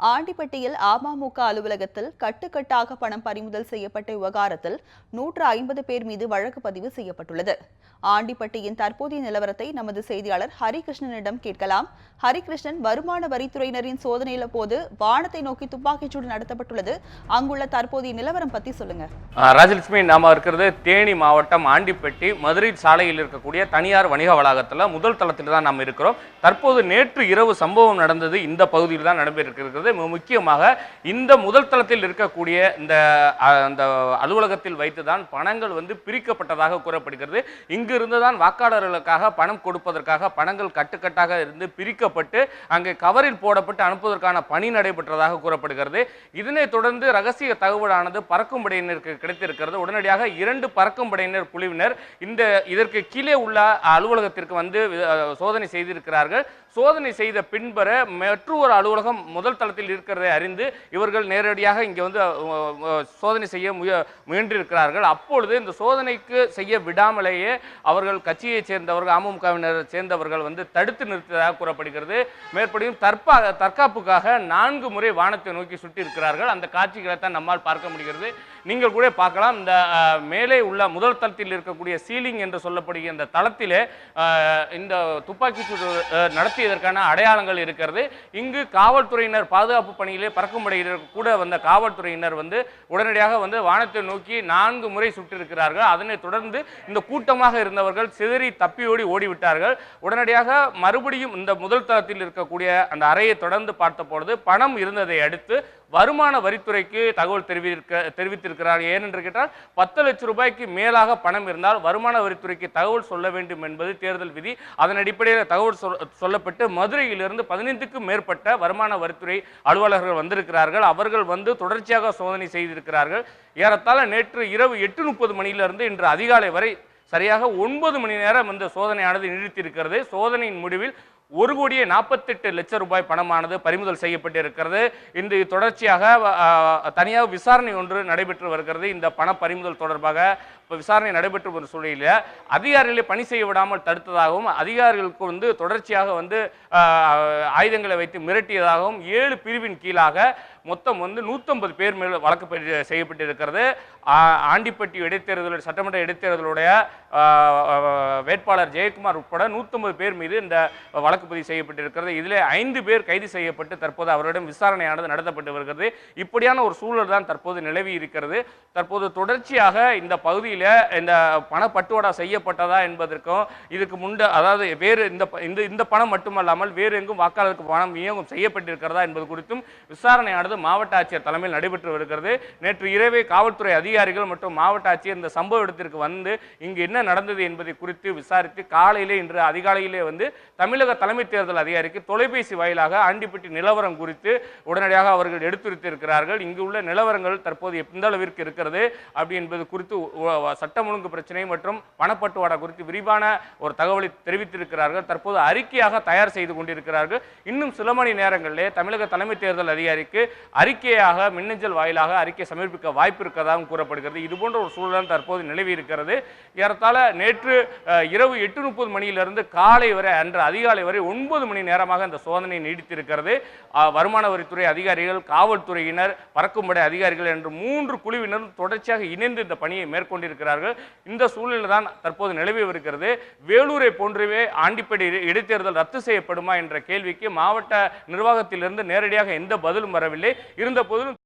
ஆண்டிப்பட்டியில் அமமுக அலுவலகத்தில் கட்டுக்கட்டாக பணம் பறிமுதல் செய்யப்பட்ட விவகாரத்தில் நூற்று ஐம்பது பேர் மீது வழக்கு பதிவு செய்யப்பட்டுள்ளது. ஆண்டிப்பட்டியின் தற்போதைய நிலவரத்தை நமது செய்தியாளர் ஹரிகிருஷ்ணனிடம் கேட்கலாம். ஹரிகிருஷ்ணன் வருமான வரித்துறையினரின் சோதனையில போது வானத்தை நோக்கி துப்பாக்கிச்சூடு நடத்தப்பட்டுள்ளது. அங்குள்ள தற்போதைய நிலவரம் பத்தி சொல்லுங்க. ராஜலட்சுமி நாம இருக்கிறது தேனி மாவட்டம் ஆண்டிப்பட்டி. மதுரை சாலையில் இருக்கக்கூடிய தனியார் வணிக வளாகத்தில் முதல் தளத்தில் தான் நாம் இருக்கிறோம். தற்போது நேற்று இரவு சம்பவம் நடந்தது இந்த பகுதியில் தான் நடைபெற்றிருக்கிறது. மிக முக்கியமாக இந்த முதல் தளத்தில் இருக்கக்கூடிய இந்த அந்த அலுவலகத்தில் வைத்து தான் பணங்கள் வந்து பிரிக்கப்பட்டதாக கூறப்படுகிறது. இங்கிருந்து தான் வாக்காளர்களுக்காக பணம் கொடுப்பதற்காக பணங்கள் கட்டுக்கட்டாக இருந்து பிரிக்கப்பட்டு அங்கே கவரில் போடப்பட்டு அனுப்புவதற்கான பணி நடைபெற்றதாக கூறப்படுகிறது. இதனைத் தொடர்ந்து ரகசிய தகவலானது பறக்கும் படையினருக்கு கிடைத்திருக்கிறது. உடனடியாக இரண்டு பறக்கும் படையினர் குழுவினர் இந்த இதற்கு கீழே உள்ள அலுவலகத்திற்கு வந்து சோதனை செய்திருக்கிறார்கள். சோதனை செய்த பின்பற மற்றொரு அலுவலகம் முதல் தளத்தில் இருக்கிறதை அறிந்து இவர்கள் நேரடியாக இங்கே வந்து சோதனை செய்ய முய முயன்றிருக்கிறார்கள். அப்பொழுது இந்த சோதனைக்கு செய்ய விடாமலேயே அவர்கள் கட்சியைச் சேர்ந்தவர்கள் அமமுகவினர் சேர்ந்தவர்கள் வந்து தடுத்து நிறுத்தியதாக கூறப்படுகிறது. மேற்படியும் தற்பா தற்காப்புக்காக நான்கு முறை வானத்தை நோக்கி சுட்டி இருக்கிறார்கள் அந்த காட்சிகளை தான் நம்மால் பார்க்க முடிகிறது. நீங்கள் கூட பார்க்கலாம். இந்த மேலே உள்ள முதல் தளத்தில் இருக்கக்கூடிய சீலிங் என்று சொல்லப்படுகிற இந்த தளத்திலே இந்த துப்பாக்கிச்சூடு சூடு நடத்தியதற்கான அடையாளங்கள் இருக்கிறது. இங்கு காவல்துறையினர் பாதுகாப்பு பணியிலே பறக்கும் கூட வந்த காவல்துறையினர் வந்து உடனடியாக வந்து வானத்தை நோக்கி நான்கு முறை சுட்டிருக்கிறார்கள் அதனைத் தொடர்ந்து இந்த கூட்டமாக இருந்தவர்கள் சிதறி தப்பியோடி ஓடிவிட்டார்கள். உடனடியாக மறுபடியும் இந்த முதல் தளத்தில் இருக்கக்கூடிய அந்த அறையை தொடர்ந்து பார்த்த பொழுது பணம் இருந்ததை அடுத்து வருமான வரித்துறைக்கு தகவல் தெரிவிக்க தெரிவித்திருக்கிறார். ஏனென்று கேட்டால் பத்து லட்சம் ரூபாய்க்கு மேலாக பணம் இருந்தால் வருமான வரித்துறைக்கு தகவல் சொல்ல வேண்டும் என்பது தேர்தல் விதி. அதன் அடிப்படையில் தகவல் சொல்லப்பட்டு மதுரையிலிருந்து பதினைந்துக்கும் மேற்பட்ட வருமான வரித்துறை அலுவலர்கள் வந்திருக்கிறார்கள். அவர்கள் வந்து தொடர்ச்சியாக சோதனை செய்திருக்கிறார்கள். ஏறத்தாழ நேற்று இரவு எட்டு முப்பது மணியிலிருந்து இன்று அதிகாலை வரை சரியாக ஒன்பது மணி நேரம் இந்த சோதனையானது நீடித்திருக்கிறது. சோதனையின் முடிவில் ஒரு கோடியே நாற்பத்தெட்டு லட்சம் ரூபாய் பணமானது பறிமுதல் செய்யப்பட்டிருக்கிறது. இந்த தொடர்ச்சியாக தனியாக விசாரணை ஒன்று நடைபெற்று வருகிறது. இந்த பண பறிமுதல் தொடர்பாக இப்போ விசாரணை நடைபெற்று வரும் சூழலில் அதிகாரிகளை பணி செய்ய விடாமல் தடுத்ததாகவும் அதிகாரிகளுக்கு வந்து தொடர்ச்சியாக வந்து ஆயுதங்களை வைத்து மிரட்டியதாகவும் ஏழு பிரிவின் கீழாக மொத்தம் வந்து நூற்றம்பது பேர் மேல் வழக்கு செய்யப்பட்டிருக்கிறது. ஆண்டிப்பட்டி இடைத்தேர்தல் சட்டமன்ற இடைத்தேர்தலுடைய வேட்பாளர் ஜெயக்குமார் உட்பட நூற்றம்பது பேர் மீது இந்த வழக்கு பதிவு செய்யப்பட்டிருக்கிறது. இதில் ஐந்து பேர் கைது செய்யப்பட்டு தற்போது அவரிடம் விசாரணையானது நடத்தப்பட்டு வருகிறது. இப்படியான ஒரு சூழல் தான் தற்போது நிலவி இருக்கிறது. தற்போது தொடர்ச்சியாக இந்த பகுதியில் இந்த பணப்பட்டுவாடா செய்யப்பட்டதா என்பதற்கும் இதுக்கு முண்ட அதாவது வேறு இந்த இந்த இந்த பணம் மட்டுமல்லாமல் வேறு எங்கும் வாக்காளருக்கு பணம் விநியோகம் செய்யப்பட்டிருக்கிறதா என்பது குறித்தும் விசாரணையானது மாவட்ட ஆட்சியர் தலைமையில் நடைபெற்று வருகிறது. நேற்று இரவே காவல்துறை அதிகாரிகள் மற்றும் மாவட்ட ஆட்சியர் இந்த சம்பவ இடத்திற்கு வந்து இங்கு என்ன நடந்தது என்பதை குறித்து விசாரித்து காலையிலே இன்று அதிகாலையிலே வந்து தமிழக தலைமை தேர்தல் அதிகாரிக்கு தொலைபேசி வாயிலாக ஆண்டிப்பட்டி நிலவரம் குறித்து உடனடியாக அவர்கள் எடுத்துரைத்திருக்கிறார்கள். இங்கு உள்ள நிலவரங்கள் தற்போது எந்த அளவிற்கு இருக்கிறது அப்படி என்பது குறித்து சட்டம் ஒழுங்கு பிரச்சனை மற்றும் பணப்பட்டுவாடா குறித்து விரிவான ஒரு தகவலை தெரிவித்திருக்கிறார்கள். தற்போது அறிக்கையாக தயார் செய்து கொண்டிருக்கிறார்கள். இன்னும் சில மணி நேரங்களிலே தமிழக தலைமை தேர்தல் அதிகாரிக்கு அறிக்கையாக மின்னஞ்சல் வாயிலாக அறிக்கை சமர்ப்பிக்க வாய்ப்பு இருக்கதாகவும் கூறப்படுகிறது. இது போன்ற ஒரு சூழல் தற்போது நிலவி இருக்கிறது. ஏறத்தாழ நேற்று இரவு எட்டு முப்பது மணியிலிருந்து காலை வரை அன்று அதிகாலை வரை ஒன்பது மணி நேரமாக அந்த சோதனை நீடித்திருக்கிறது. வருமான வரித்துறை அதிகாரிகள் காவல்துறையினர் பறக்கும்படை அதிகாரிகள் என்று மூன்று குழுவினரும் தொடர்ச்சியாக இணைந்து இந்த பணியை மேற்கொண்டிருக்கிறார்கள். இந்த சூழலில் தான் தற்போது நிலவி வருகிறது. வேலூரை போன்றவே ஆண்டிப்படி இடைத்தேர்தல் ரத்து செய்யப்படுமா என்ற கேள்விக்கு மாவட்ட நிர்வாகத்திலிருந்து நேரடியாக எந்த பதிலும் வரவில்லை. இருந்த போதிலும்